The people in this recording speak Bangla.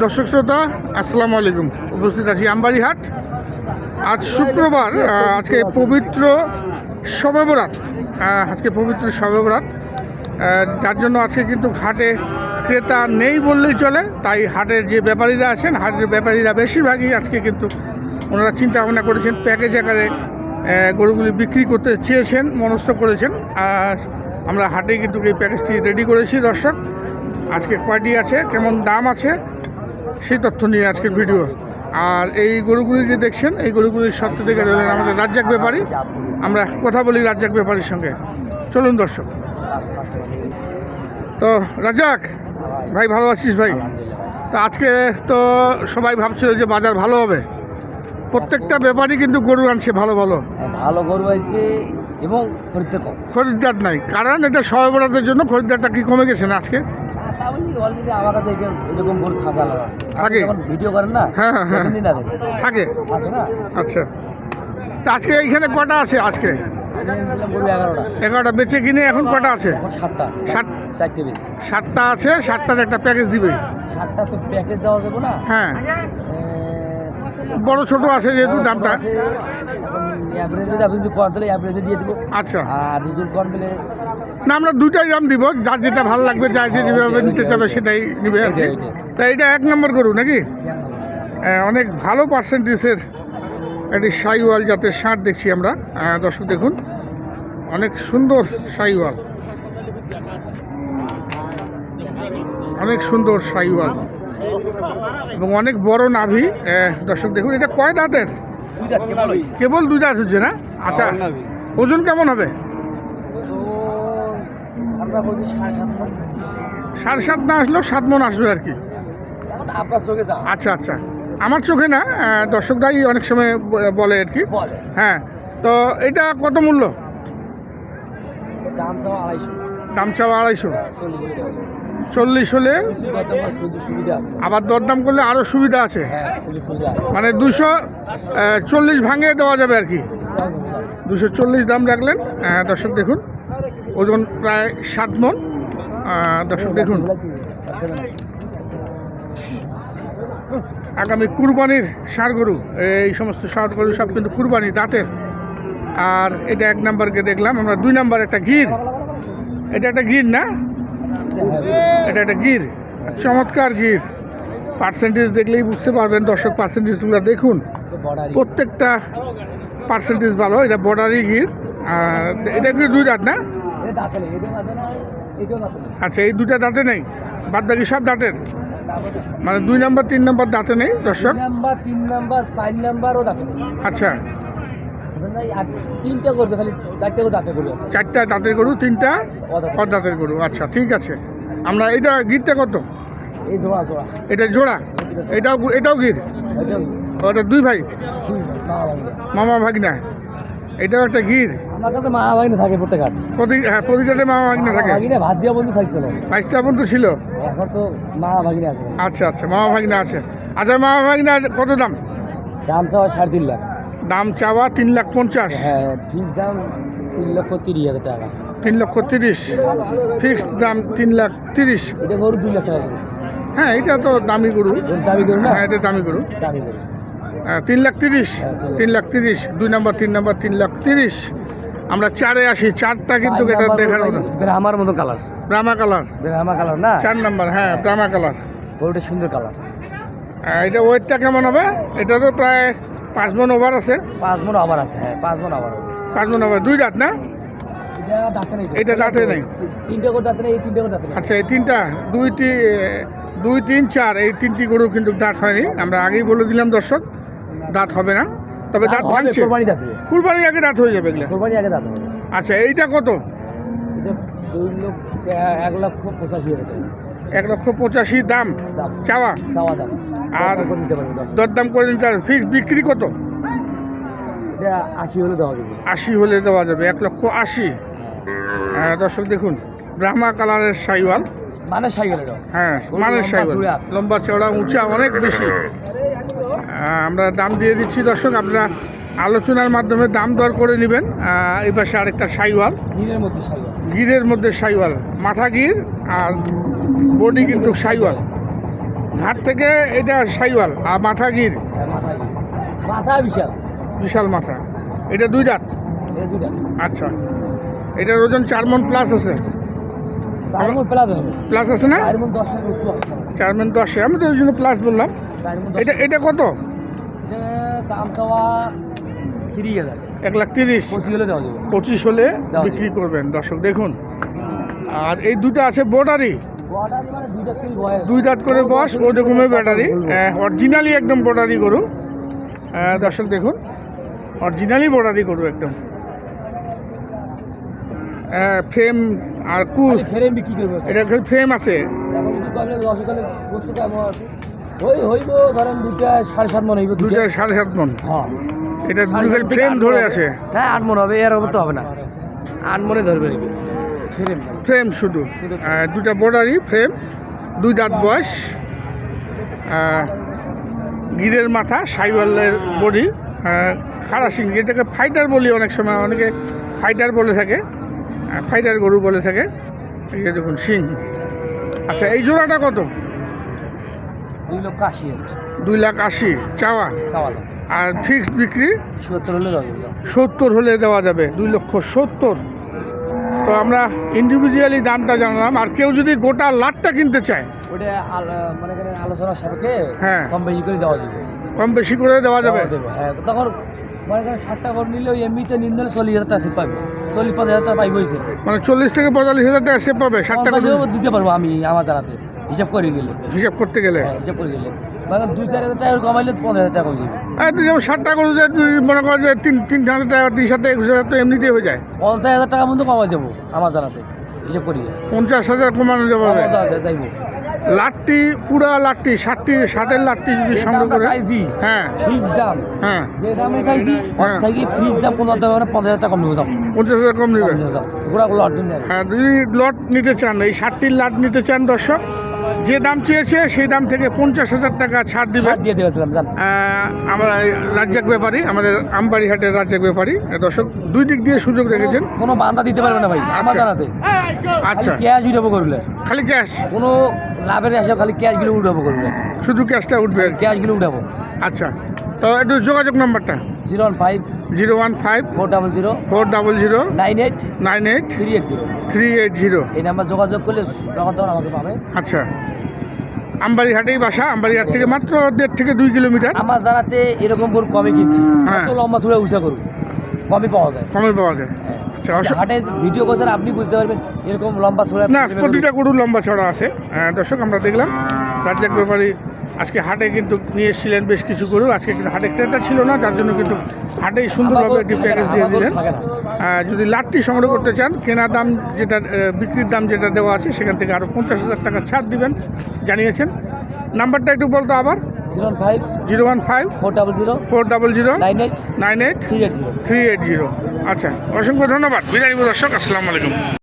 দর্শক শ্রোতা আসসালামু আলাইকুম। উপস্থিত আছি আমবাড়িহাট। আজ শুক্রবার আজকে পবিত্র শবে বরাত। আজকে পবিত্র শবে বরাত। আহ, যার জন্য আজকে কিন্তু হাটে ক্রেতা নেই বললেই চলে। তাই হাটের যে ব্যাপারীরা আছেন হাটের ব্যাপারীরা বেশিরভাগই আজকে কিন্তু ওনারা চিন্তা ভাবনা করেছেন প্যাকেজ আকারে গরুগুলি বিক্রি করতে চেয়েছেন মনস্থ করেছেন। আর আমরা হাটে কিন্তু এই প্যাকেজটি রেডি করেছি দর্শক। আজকে কয়টি আছে কেমন দাম আছে সেই তথ্য নিয়ে আজকের ভিডিও। আর এই গরুগুলি যে দেখছেন এই গরুগুলির সত্য থেকে রইলেন আমাদের রাজ্জাক ব্যাপারী। আমরা কথা বলি রাজ্জাক ব্যাপারীর সঙ্গে। চলুন দর্শক। তো রাজ্জাক ভাই ভালো আছিস ভাই? তো আজকে তো সবাই ভাবছিল যে বাজার ভালো হবে। প্রত্যেকটা ব্যাপারই কিন্তু গরু আনছে ভালো ভালো। হ্যাঁ, ভালো গরু আছে এবং খরিদ্দার কম। খরিদ্দার নাই। কারণ এটা সহবরাতের জন্য খরিদ্দারটা কি কমে গেছে না আজকে? অলরেডি আমার কাছে এরকম- গরু থাকে? ভিডিও করেন না হ্যাঁ, হ্যাঁ, হ্যাঁ। থাকে। থাকে না? আচ্ছা। তা আজকে এইখানে কটা আছে আজকে? এগারোটা। বেচে কিনে এখন কটা আছে? সাতটা সাতটা আছে সাতটার একটা প্যাকেজ দিবে। সাতটা তো প্যাকেজ দেওয়া যাবে না। হ্যাঁ। বড় ছোট আছে যেহেতু দামটা? অ্যাভারেজে আপনি যদি করেন তাহলে অ্যাভারেজে দিয়ে দেবো। আচ্ছা। আর যদি করেন তাহলে না আমরা দুইটাই দাম দিব। যার যেটা ভালো লাগবে যার যে যেভাবে নিতে চাবে সেটাই নিবে আর কি। এইটাই, এইটাই। তা এটা এক নম্বর গরু নাকি? অনেক ভালো পার্সেন্টেজের একটি সাইওয়াল জাতের ষাঁড় দেখছি আমরা। দর্শক দেখুন অনেক সুন্দর সাইওয়াল। অনেক সুন্দর সাইওয়াল। এবং অনেক বড় নাভি। দর্শক দেখুন এটা কয় দাঁতের? কেবল দুই দাঁত হচ্ছে না? আচ্ছা ওজন কেমন হবে? সাড়ে সাত না আসলেও সাত মন আসবে আর কি। আচ্ছা আচ্ছা। আমার চোখে না দর্শকরাই অনেক সময় বলে আর কি। হ্যাঁ তো এটা কত মূল্য? দাম চাও আড়াইশো। দাম চাওয়া আড়াইশো। চল্লিশ হলে আবার দরদাম করলে আরও সুবিধা আছে। হ্যাঁ মানে দুশো চল্লিশ ভাঙিয়ে দেওয়া যাবে আর কি। দুশো চল্লিশ দাম রাখলেন। আহ, দর্শক দেখুন ওজন প্রায় সাত মন। দর্শক দেখুন আগামী কুরবানির ষাঁড় গরু এই সমস্ত ষাঁড় গরু সব কিন্তু কুরবানি দাঁতের। আর এটা এক নাম্বারকে দেখলাম আমরা দুই নাম্বার একটা গির এটা একটা গির না? এটা একটা গির চমৎকার গির। পার্সেন্টেজ দেখলেই বুঝতে পারবেন দর্শক পার্সেন্টেজগুলো দেখুন। প্রত্যেকটা পার্সেন্টেজ ভালো এটা বর্ডারি গির। এটা কি দুই দাঁত না? আচ্ছা এই দুটা দাঁতে নেই। বাদ বাকি সব দাঁতের? মানে দুই নাম্বার তিন নাম্বার দাঁতে নেই দর্শক? নাম্বার তিন নাম্বার চার নাম্বারও দাঁতে আচ্ছা। তিনটা করবে খালি চারটে করে দাঁতে করবে আছে। চারটা দাঁতের গরু তিনটা দাঁতের গরু। আচ্ছা ঠিক আছে। আমরা এটা গিরটা কত? এই জোড়া জোড়া এটা জোড়া? এটাও এটাও গির? ওটা দুই ভাই। মামা ভাগনা? এটাও একটা গির? আমার কাছে মা ভাগিনা থাকে প্রত্যেক হাট প্রতি হ্যাঁ প্রতিটাতে মামা ভাগনা থাকে। ভাগিনা ভাজিয়া বন্ধু থাকছিল পর্যন্ত ছিল? এখন তো মা ভাগিনা আছে। আচ্ছা আচ্ছা মামা ভাগনা আছে। আচ্ছা মামা ভাগনা কত দাম? দাম চাওয়া সাড়ে তিন লাখ। দাম চাওয়া তিন লাখ পঞ্চাশ। হ্যাঁ ঠিক দাম তিন লক্ষ তিরিশ হাজার টাকা। তিন লক্ষ তিরিশ। ফিক্সড দাম তিন লাখ তিরিশ। এটা গরু দুই লাখ টাকা। হ্যাঁ এটা তো দামি গরু। দামি গরু না? হ্যাঁ এটা দামি গরু। দামি গরু। আহ, তিন লাখ তিরিশ। তিন লাখ। তিরিশ দুই নাম্বার তিন নাম্বার তিন লাখ তিরিশ। আমরা চারে আসি চারটা কিন্তু এটা দেখার মতো। আমার মতো কালার। ব্রাহ্মা কালার। আমার কালার না? চার নাম্বার হ্যাঁ ব্রাহ্মা কালার। গরুটা সুন্দর কালার। আহ, এটা ওয়েটটা কেমন হবে? এটা তো প্রায় পাঁচ মন ওভার আছে? পাঁচ মন আবার আছে হ্যাঁ পাঁচ মন আবার পাঁচ মন ওভার দুই রাত না? এটা দাঁতে নেই। তিনটে করে দাঁতে নেই এই তিনটে করে দাঁতে আচ্ছা এই তিনটা দুইটি দুই তিন চার এই তিনটি গরু কিন্তু দাঁত হয়নি। আমরা আগেই বলে দিলাম দর্শক দাঁত হবে না। তবে দাঁত ভাঙছে। কোরবানি দাঁতে কুরবানির আগে দাঁত হয়ে যাবে এগুলো। কোরবানি আগে দাঁতে হবে। আচ্ছা এইটা কত? দুই লক্ষ এক লক্ষ পঁচাশি এক লক্ষ পঁচাশি দাম। দাম। চাওয়া? চাওয়া দাম। আর- আর করে নিতে পারবে দরদাম। ফিক্স বিক্রি কত? আশি হলে দেওয়া যাবে। আশি হলে দেওয়া যাবে এক লক্ষ আশি। হ্যাঁ দর্শক দেখুন ব্রাহ্মা কালারের সাইওয়াল। মানে সাইকেল এটা হ্যাঁ মানের লম্বা সাইওয়াল। লম্বা চওড়া উঁচা অনেক বেশি। আমরা দাম দিয়ে দিচ্ছি দর্শক আপনারা আলোচনার মাধ্যমে দাম দর করে নেবেন। এই পাশে আরেকটা সাইওয়াল। নীলের মধ্যে সাইওয়াল। গিরের মধ্যে সাইওয়াল। মাথা গির আর বডি কিন্তু সাইওয়াল। ঘাট থেকে এটা সাইওয়াল আর মাথা গির হ্যাঁ, মাথা বিশাল। বিশাল মাথা। এটা দুই দাঁত? আচ্ছা। এটার ওজন চার মন প্লাস আছে। প্লাস আছে। না? চার মন দশ আমি তো ওই জন্য প্লাস বললাম। এটা এটা কত? দাম তিরিশ হাজার। এক লাখ তিরিশ। পঁচিশ হলে। বিক্রি করবেন দর্শক দেখুন। আর এই দুটো আছে বোর্ডারি দুই দাঁত করে বস ও রকমের ব্যাটারি। অরিজিনালি একদম বোর্ডারি গরু। দর্শক দেখুন অরিজিনালি বোর্ডারি গরু একদম। ফ্রেম আর কুচ ফেরে বিক্রি করব। এটা ফ্রেম আছে। ওই হইব ধরেন দুটা সাড়ে সাত মন হইব দুটা সাড়ে সাত মন। হ্যাঁ। এটা ফ্রেম ধরে। আছে। হ্যাঁ আট মন হবে এর উপর তো হবে না। আট মনে ধরবে ফ্রেম ফ্রেম শুধু। দুটা বোর্ডারি ফ্রেম দুই দাঁত বয়স। গিরের মাথা সাইওয়ালের বডি। খাড়া সিং যেটাকে ফাইটার বলি অনেক সময় অনেকে ফাইটার বলে থাকে। ফাইটার গরু বলে থাকে। এই যে দেখুন সিং আচ্ছা এই জোড়াটা কত? দুই লক্ষ আশি দুই লাখ আশি চাওয়া। চাওয়া আর ফিক্সড বিক্রি? সত্তর হলে সত্তর হলে দেওয়া যাবে দুই লক্ষ সত্তর। তো আমরা ইন্ডিভিজুয়ালি দামটা জানলাম। আর কেউ যদি গোটা লাটটা কিনতে চায় ওটা মনে করেন আলোচনার সাপেক্ষে হ্যাঁ। কম বেশি করে দেওয়া যাবে। কম বেশি করে দেওয়া যাবে? হ্যাঁ। তখন মনে করেন ষাটটা করে নিলে ওই এমনিতে নিন্দলে চল্লিশ হাজার টাকা পাবে। চল্লিশ পঞ্চাশ হাজার টাকা পাইব মানে চল্লিশ থেকে পঁয়তাল্লিশ হাজার টাকা সে পাবে ষাট টাকা দিতে পারব আমি আমার জানাতে হিসাব করে গেলে। হিসাব করতে গেলে? হ্যাঁ হিসাব করে গেলে। মানে দুই চার হাজার টাকা কমাইলে পঞ্চাশ হাজার টাকা কমে যাবে। এই তো যেমন ষাট টাকা করে তুই মনে কর যে তিন তিন হাজার টাকা তিন হাজার টাকা একুশ হাজার তো এমনিতেই হয়ে যায়। পঞ্চাশ হাজার টাকা মতো কমাই যাব আমার জানাতে হিসাব করি। পঞ্চাশ হাজার কমানো যাবে। যাইবো লাটটি পুরা লাটটি ষাটটি ষাটের লাটটি যদি সংগ্রহ করে। চাইছি হ্যাঁ। ফিক্স দাম। হ্যাঁ। যে দামে চাইছি হ্যাঁ। থাকি ফিক্স দাম কোনো দাম মানে পঞ্চাশ হাজার টাকা কম নেব যাব পঞ্চাশ হাজার কম নেবেন গোড়া নেবে হ্যাঁ যদি লট নিতে চান এই ষাটটির লাট নিতে চান দর্শক যে দাম চেয়েছে সেই দাম থেকে পঞ্চাশ হাজার টাকা ছাড় দিবে। দিয়ে দিয়েছিলাম আমরা রাজ্জাক ব্যাপারী আমাদের আমবাড়ি হাটের রাজ্জাক ব্যাপারী। দর্শক দুই দিক দিয়ে সুযোগ রেখেছেন। কোনো বান্ধা দিতে পারবে না ভাই আমার আচ্ছা। জানাতে। আচ্ছা। ক্যাশ উঠাবো করলে খালি ক্যাশ কোনো লাভের আসে খালি ক্যাশগুলো উঠাবো করলে শুধু ক্যাশটা উঠবে? ক্যাশগুলো উঠাবো। আচ্ছা। তো একটু যোগাযোগ নাম্বারটা। Zero one five zero one five four double zero four double zero nine eight nine eight three eight zero. Three eight zero. এই নাম্বার যোগাযোগ করলে তখন তখন আমাকে পাবে। আচ্ছা। আমবাড়িহাটেই বাসা আমবাড়ি থেকে মাত্র দেড় থেকে দুই কিলোমিটার। আমার জানাতে এরকম গরু কমে কিনছি? হ্যাঁ। লম্বা চূড়া উঁচা করু কমই পাওয়া যায়? কমে পাওয়া যায়? হ্যাঁ। আচ্ছা হাটে ভিডিও করছেন আপনি বুঝতে পারবেন এরকম লম্বা চূড়া না প্রতিটা গরু লম্বা ছড়া আছে। আহ, দর্শক আমরা দেখলাম রাজ্জাক ব্যাপারী আজকে হাটে কিন্তু নিয়ে এসেছিলেন বেশ কিছু গরু আজকে কিন্তু হাটে ক্রেতা ছিল না যার জন্য কিন্তু হাটেই সুন্দরভাবে একটি প্যাকেজ দিয়ে দিলেন যদি লাটটি সংগ্রহ করতে চান কেনা দাম যেটা বিক্রির দাম যেটা দেওয়া আছে সেখান থেকে আরও পঞ্চাশ হাজার টাকা ছাড় দিবেন জানিয়েছেন। নাম্বারটা একটু বলতো আবার? Zero five. Zero one five. Four double zero. Four double zero. Nine eight. Nine eight. Three eight zero. Three eight zero. আচ্ছা অসংখ্য ধন্যবাদ। বিদায় দর্শক আসসালামু আলাইকুম।